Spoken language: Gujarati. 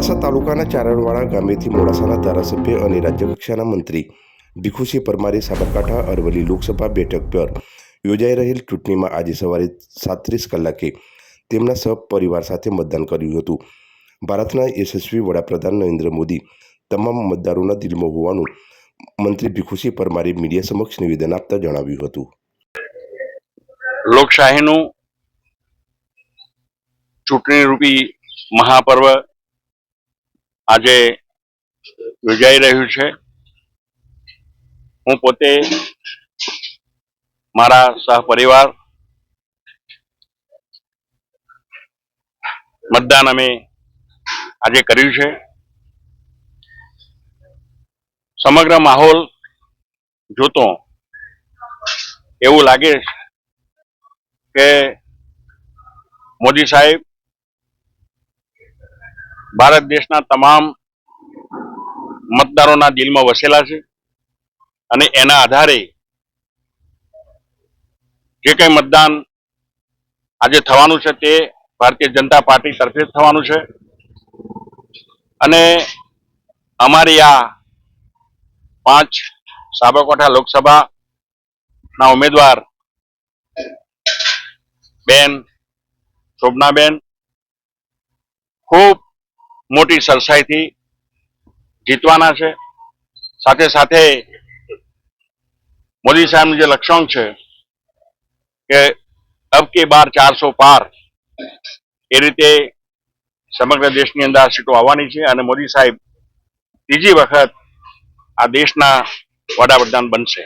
મોડાસા તાલુકાના ચારણવાડા ગામેથી મોડાસાના ધારાસભ્ય અને રાજ્યકક્ષાના મંત્રી ભીખુસિંહ પરમારે સાબરકાંઠા અરવલ્લી લોકસભા બેઠક પર યોજાઈ રહેલ ચૂંટણીમાં આજે સવારે સાત્રીસ કલાકે તેમના સહપરિવાર સાથે મતદાન કર્યું હતું. ભારતના યશસ્વી વડાપ્રધાન નરેન્દ્ર મોદી તમામ મતદારોના દિલમાં હોવાનું મંત્રી ભીખુસિંહ પરમારે મીડિયા સમક્ષ નિવેદન આપતા જણાવ્યું હતું. લોકશાહીનું ચૂંટણી રૂપી મહાપર્વ આજે યોજાઈ રહ્યું છે. હું પોતે મારા સહપરિવાર મતદાન અમે આજે કર્યું છે. સમગ્ર માહોલ જોતો એવું લાગે કે મોદી સાહેબ ભારત દેશના તમામ મતદારોના દિલમાં વસેલા છે અને એના આધારે જે કંઈ મતદાન આજે થવાનું છે તે ભારતીય જનતા પાર્ટી તરફે થવાનું છે. અને અમારી આ પાંચ સાબરકાંઠા લોકસભાના ઉમેદવાર બેન, શોભનાબેન, ખૂબ મોટી સરસાઈથી જીતવાના છે. સાથે સાથે મોદી સાહેબનું જે લક્ષ્યાંક છે કે અબ કે બાર ચારસો પાર એ રીતે સમગ્ર દેશની અંદર સીટો આવવાની છે અને મોદી સાહેબ ત્રીજી વખત આ દેશના વડાપ્રધાન બનશે.